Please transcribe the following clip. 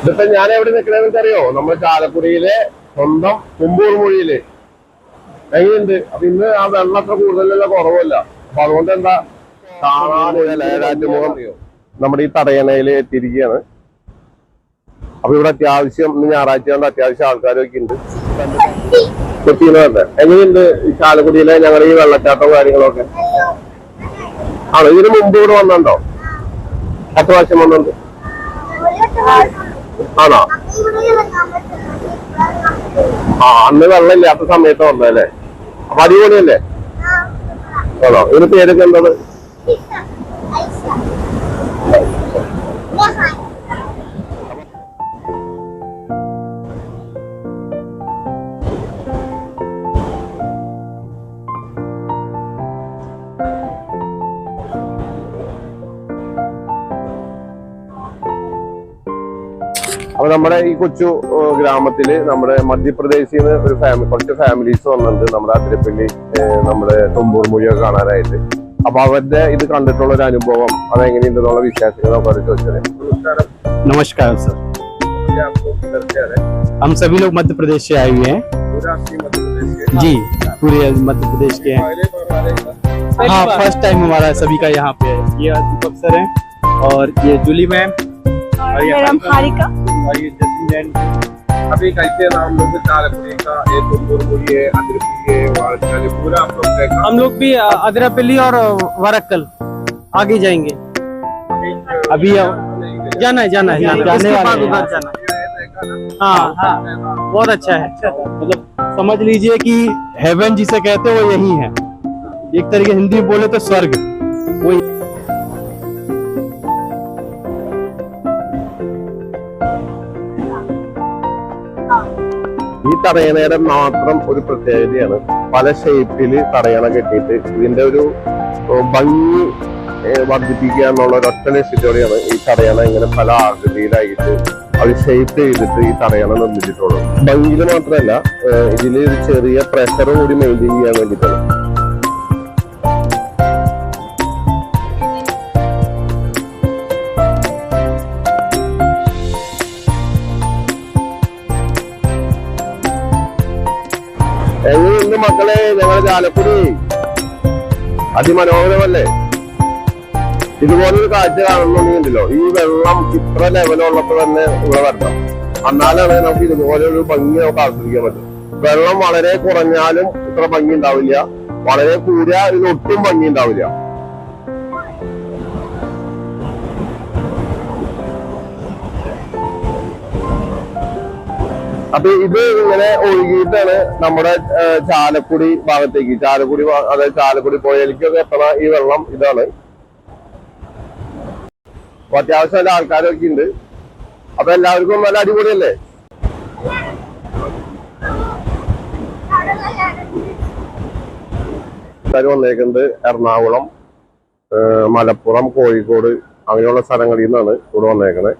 ഇതിപ്പോ ഞാൻ എവിടെ നിൽക്കണെന്ന് അറിയോ നമ്മുടെ ചാലക്കുടിയിലെ സ്വന്തം കുമ്പൂർ മൊഴിയിൽ. എങ്ങനെയുണ്ട്? അപ്പൊ ഇന്ന് ആ വെള്ളം അത്ര കൂടുതലല്ല കുറവല്ല. അപ്പൊ അതുകൊണ്ട് എന്താ? കാണാൻ നമ്മുടെ ഈ തടയണയിൽ എത്തിയിരിക്കുകയാണ്. അപ്പൊ ഇവിടെ അത്യാവശ്യം ഇന്ന് ഞായറാഴ്ച കൊണ്ട് അത്യാവശ്യം ആൾക്കാരൊക്കെ ഉണ്ട്. കൊച്ചിന്നുണ്ട് എങ്ങനെയുണ്ട് ഈ ചാലക്കുടിയിലെ ഞങ്ങളുടെ ഈ വെള്ളച്ചാട്ടവും കാര്യങ്ങളൊക്കെ? ആണോ? ഇതിന് മുമ്പ് ഇവിടെ വന്നിട്ടുണ്ടോ? എത്ര പ്രാവശ്യം വന്നിട്ടുണ്ട്. ആണോ? ആ അന്ന് വെള്ളമില്ലാത്ത സമയത്ത് വന്നല്ലേ അപ്പൊ അടിപൊളിയല്ലേ? ആണോ? ഇതിന് പേരൊക്കെ എന്താണ് അപ്പൊ നമ്മുടെ ഈ കൊച്ചു ഏഹ്, ഗ്രാമത്തില് നമ്മുടെ മധ്യപ്രദേശിൽ നിന്ന് ഒരു ഫാമിലി കുറച്ച് ഫാമിലീസ് വന്നിട്ടുണ്ട് നമ്മുടെ അതിരപ്പള്ളി ഏഹ്, നമ്മുടെ തുമ്പൂർ മൊഴിയൊക്കെ കാണാനായിട്ട് അപ്പൊ അവരുടെ ഇത് കണ്ടിട്ടുള്ള ഒരു അനുഭവം അതെങ്ങനെയുണ്ടെന്നുള്ള വിശേഷങ്ങൾ നമുക്ക് അവരോട് ചോദിച്ചത് नमस्कार सर हम सभी लोग मध्य प्रदेश से आए हुए हैं जी पूरे मध्य प्रदेश के हैं हाँ फर्स्ट टाइम हमारा सभी का यहाँ पे है ये दीपक सर हैं और ये जूली मैम और ये मेरा नाम हारिका और ये जस्मिन मैम अभी कैसे नाम लोग का तुमपुर मुड़ी है अदरपुरी है वारचाली पूरा आप लोग हम लोग भी अ, अदरापल्ली और वरक्कल आगे जाएँगे। अभी जाना है जाना है जाना। जाने वाले हैं। जाना हाँ। हाँ बहुत अच्छा है। मतलब समझ लीजिए कि हेवन जिसे कहते हैं वो यही है। एक तरीके हिंदी बोले तो स्वर्ग। वो ഈ തടയണയുടെ മാത്രം ഒരു പ്രത്യേകതയാണ്. പല ഷേപ്പിൽ തടയണ കെട്ടിയിട്ട് ഇതിന്റെ ഒരു ഭംഗി വർദ്ധിപ്പിക്കുക എന്നുള്ള ഒരു ഒറ്റ ലക്ഷ്യത്തോടെയാണ് ഈ തടയണ ഇങ്ങനെ പല ആകൃതിയിലായിട്ട് അത് ഷേപ്പ് ചെയ്തിട്ട് ഈ തടയണ നിർമ്മിച്ചിട്ടുള്ളത്. ഭംഗിയിൽ മാത്രമല്ല ഇതിൽ ചെറിയ പ്രഷർ കൂടി മെയിന്റെയിൻ ചെയ്യാൻ വേണ്ടിയിട്ടാണ്. എങ്ങനെയുണ്ട് മക്കളെ ഞങ്ങളുടെ ചാലക്കുടി. അതിമനോഹരമല്ലേ? ഇതുപോലൊരു കാഴ്ച കാണുന്നുണ്ടെങ്കിലോ ഈ വെള്ളം ഇത്ര ലെവലുള്ളപ്പോ തന്നെ ഇവിടെ വരണം. എന്നാലാണ് നമുക്ക് ഇതുപോലെ ഒരു ഭംഗി നമുക്ക് ആസ്വദിക്കാൻ പറ്റും. വെള്ളം വളരെ കുറഞ്ഞാലും ഇത്ര ഭംഗി ഉണ്ടാവില്ല. വളരെ കൂടിയാൽ ഇതിന് ഒട്ടും ഭംഗി ഉണ്ടാവില്ല. അപ്പൊ ഇത് ഇങ്ങനെ ഒഴുകിയിട്ടാണ് നമ്മുടെ ചാലക്കുടി ഭാഗത്തേക്ക്. ചാലക്കുടി അതായത് ചാലക്കുടി പുഴയിലേക്കൊക്കെ എത്തണ ഈ വെള്ളം ഇതാണ്. അത്യാവശ്യം നല്ല ആൾക്കാരൊക്കെ ഉണ്ട്. അപ്പൊ എല്ലാവർക്കും നല്ല അടിപൊളിയല്ലേ? ആൾക്കാർ വന്നേക്കുന്നത് എറണാകുളം മലപ്പുറം കോഴിക്കോട് അങ്ങനെയുള്ള സ്ഥലങ്ങളിൽ നിന്നാണ് ഇവിടെ വന്നേക്കണേ.